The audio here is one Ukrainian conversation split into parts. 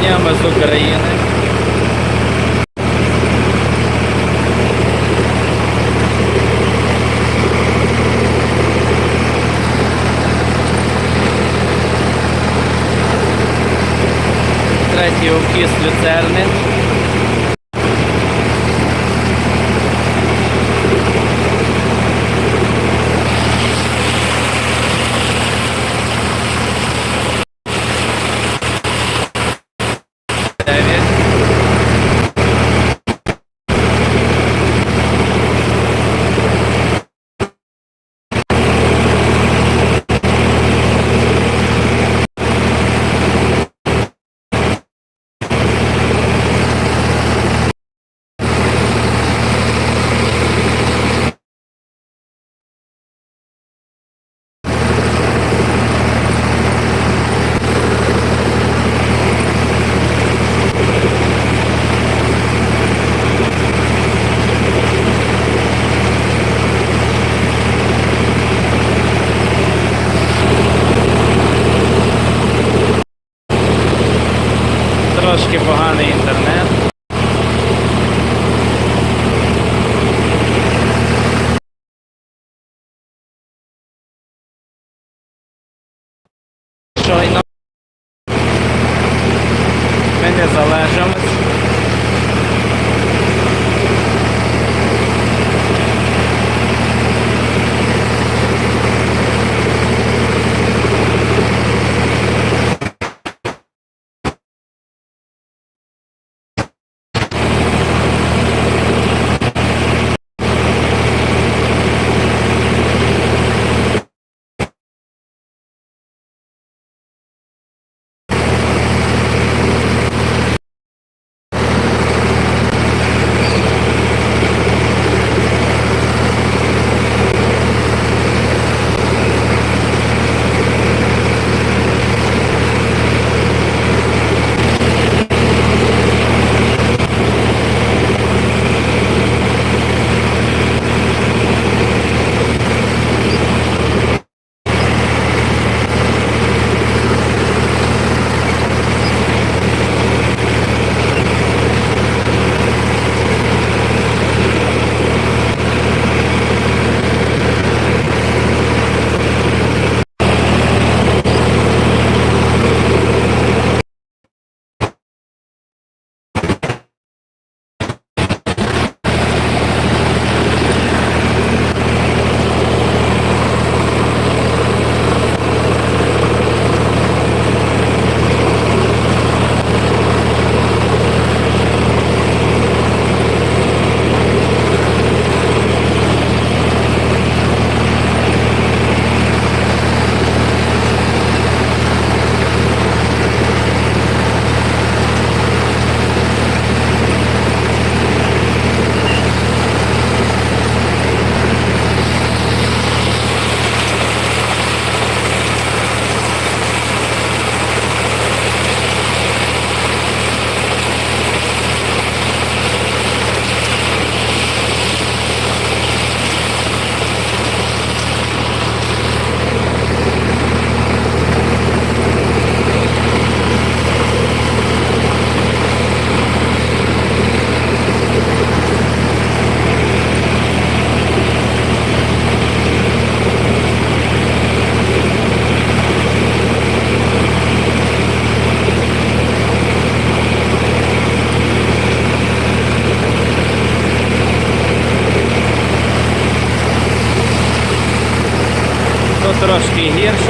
днями з України. Третій обхід люцерни.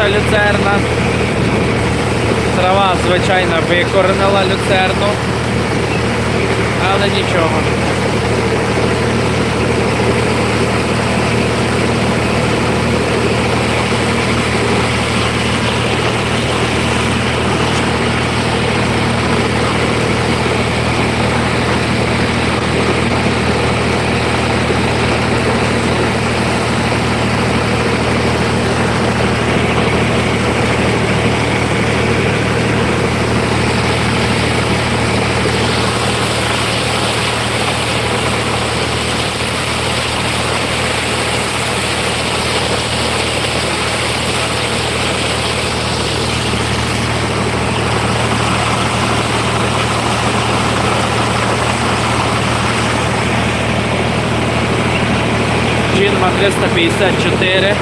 Трошки люцерна. Трава, звичайно, викоренила люцерну. Але нічого. 354.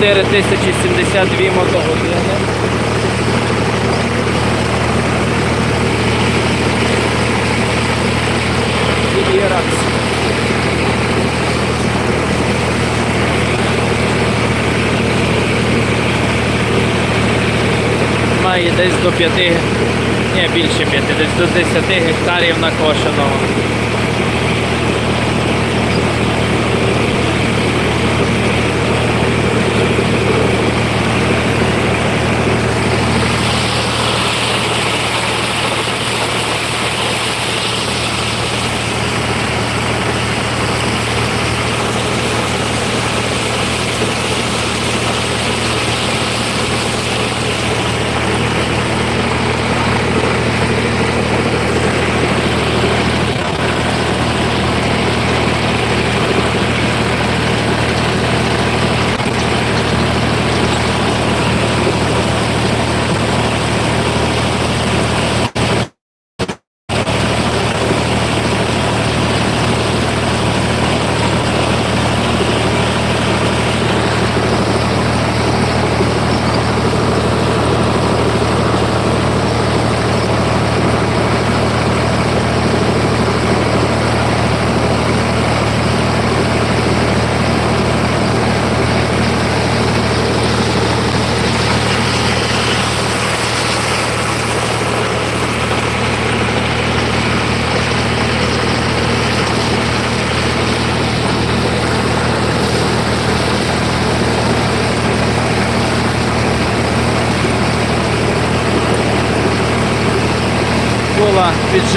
4072 мотогодини. І Іракс. Має десь до 5, ні, більше 5, десь до 10 гектарів накошеного.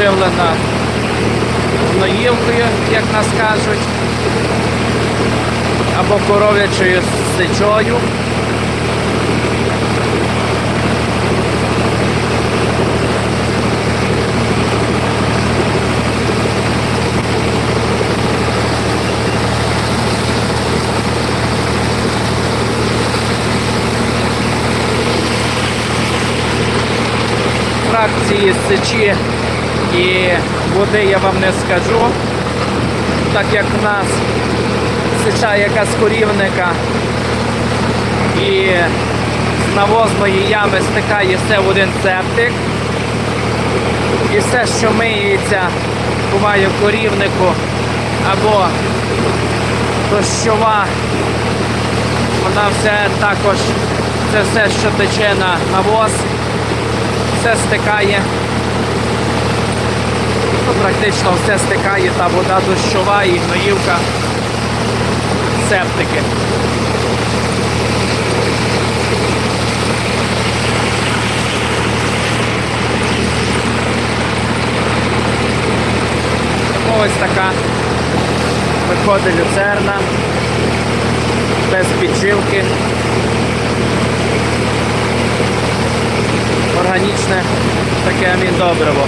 Була підживлена гноївкою, як нас кажуть, або коров'ячою сечою. фракції сечі і води я вам не скажу, так як в нас сеча яка з корівника і з навозної ями стикає все в один септик. І все, що миється, буває в корівнику або дощова, вона все також, це все, що тече на навоз все стикає. Ну, практично все стикає, та вода дощова і гноївка, септики. Ось така виходить люцерна, без піджилки. органічне таке аміндобриво.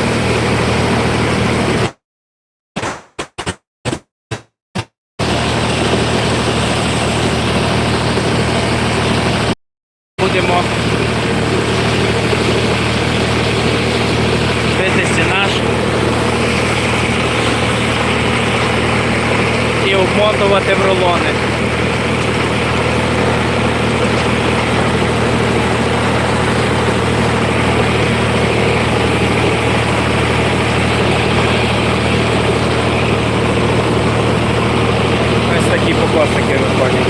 Будемо бити стінаж і обмотувати в рулони. Ось такі покосики виходять.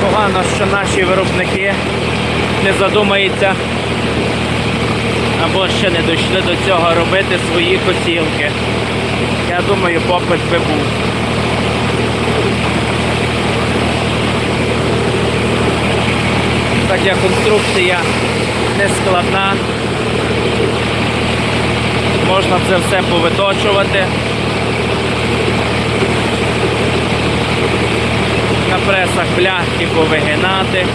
Погано, що наші виробники не задумаються або ще не дійшли до цього робити свої косілки. Я думаю, попит би був. Так як конструкція не складна, можна це все повиточувати. Пресах пляшки повигинати.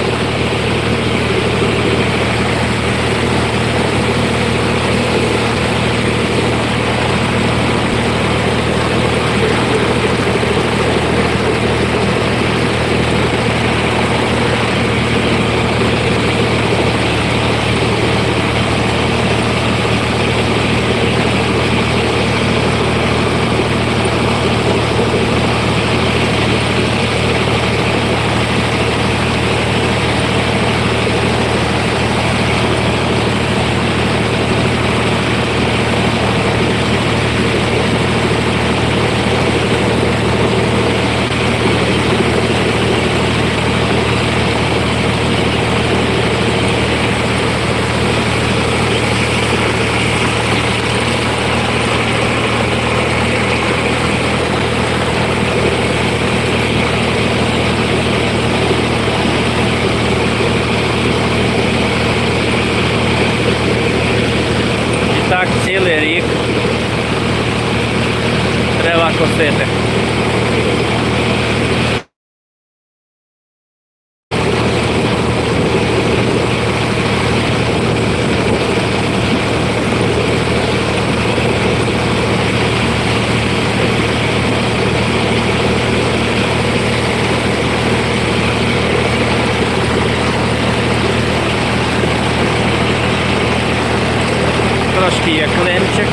І так цілий рік треба косити. Трошки є клинчик.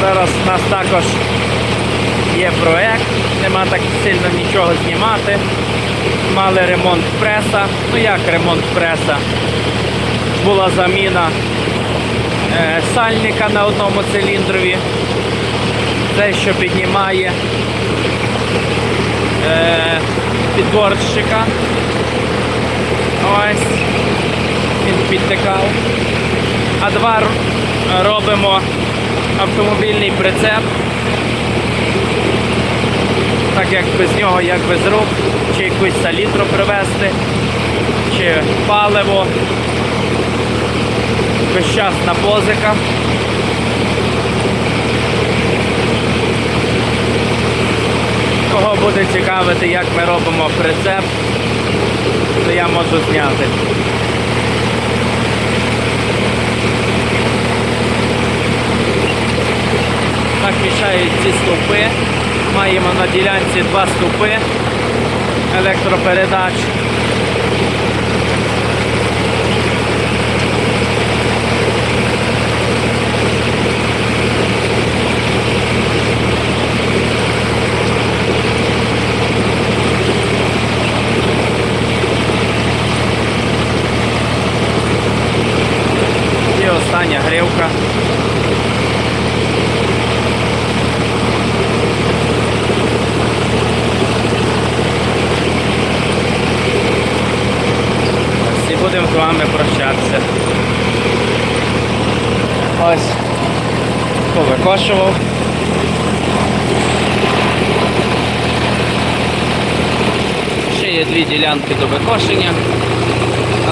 Зараз у нас також є проект, нема так сильно нічого знімати. Мали ремонт преса. Ну як ремонт преса? Була заміна сальника на одному циліндрові. Те, що піднімає е, підборщика. Ось. Він підтикав. А два робимо автомобільний прицеп. Так як без нього, як без рук, чи якусь салітру привезти, чи паливо безчасна позика. Кого буде цікавити, як ми робимо прицеп, то я можу зняти. Так мішають ці стовпи. Маємо на ділянці два стовпи електропередач. І остання гривка. Ось І будемо з вами прощатися. Ось повикошував. Ще є дві ділянки до викошення,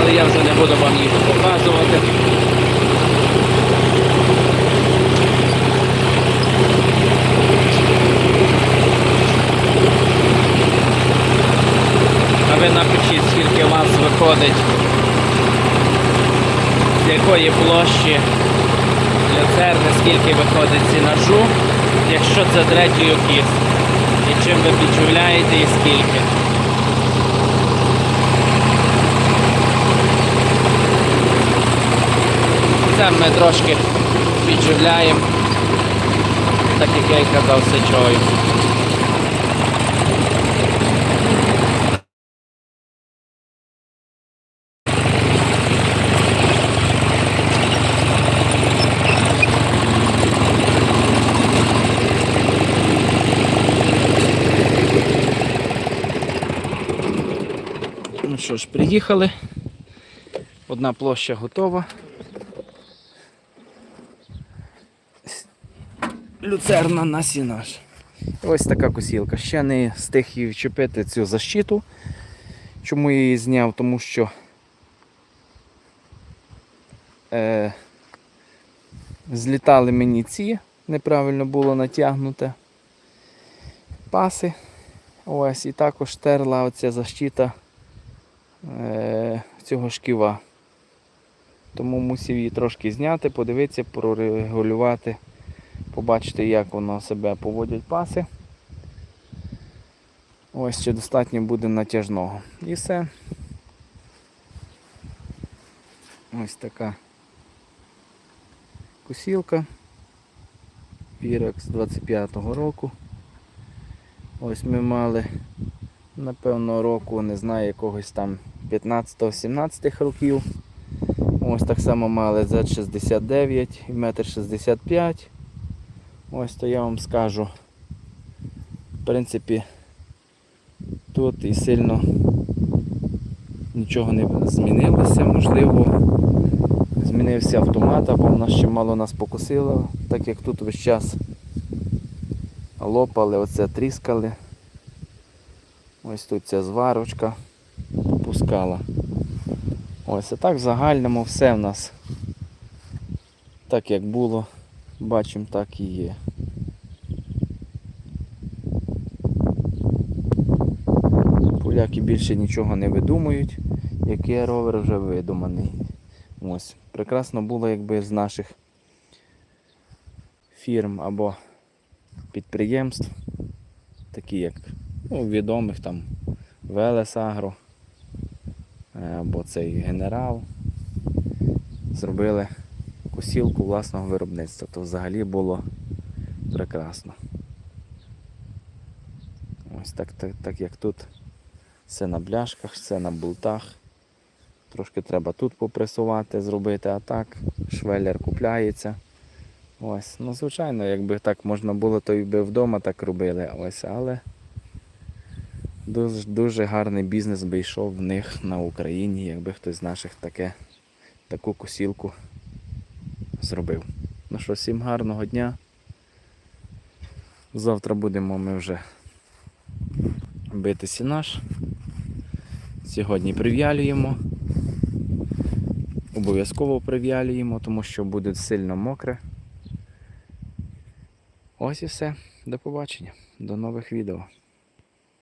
але я вже не буду вам їх показувати. А ви напишіть, скільки у вас виходить, з якої площі люцерни, скільки виходить сінажу, якщо це третій окіс. І чим ви підживляєте і скільки. Це ми трошки підживляємо, так як я й казав, сечою. Що ж, приїхали. Одна площа готова. Люцерна на сінаж. Ось така косілка. Ще не встиг її вчепити цю защиту. Чому я її зняв? Тому що е, злітали мені ці, неправильно було натягнуте паси. Ось, і також терла оця защита цього шківа. Тому мусив її трошки зняти, подивитися, прорегулювати, побачити, як воно себе поводять паси. Ось чи достатньо буде натяжного. І все. Ось така косілка. Пірекс 25-го року. Ось ми мали, напевно, року, не знаю, якогось там 15-17 років. Ось так само мали Z69 і 1,65 м. Ось то я вам скажу. В принципі, тут і сильно нічого не змінилося. Можливо, змінився автомат, або в нас ще мало нас покусило, так як тут весь час лопали, оце тріскали. Ось тут ця зварочка пускала. Ось, а так в загальному все в нас так як було, бачимо, так і є. Поляки більше нічого не видумують, який ровер вже видуманий. Ось. Прекрасно було, якби з наших фірм або підприємств, такі як ну, відомих там Велес Агро е, або цей генерал, зробили косілку власного виробництва. То взагалі було прекрасно. Ось так, так, так як тут все на бляшках, все на болтах. Трошки треба тут попресувати, зробити, а так швеллер купляється. Ось, ну звичайно, якби так можна було, то і би вдома так робили. Ось, але дуже, дуже гарний бізнес би йшов в них на Україні, якби хтось з наших таке, таку косілку зробив. Ну що, всім гарного дня. Завтра будемо ми вже бити сінаш. Сьогодні прив'ялюємо. Обов'язково прив'ялюємо, тому що буде сильно мокре. Ось і все. До побачення. До нових відео.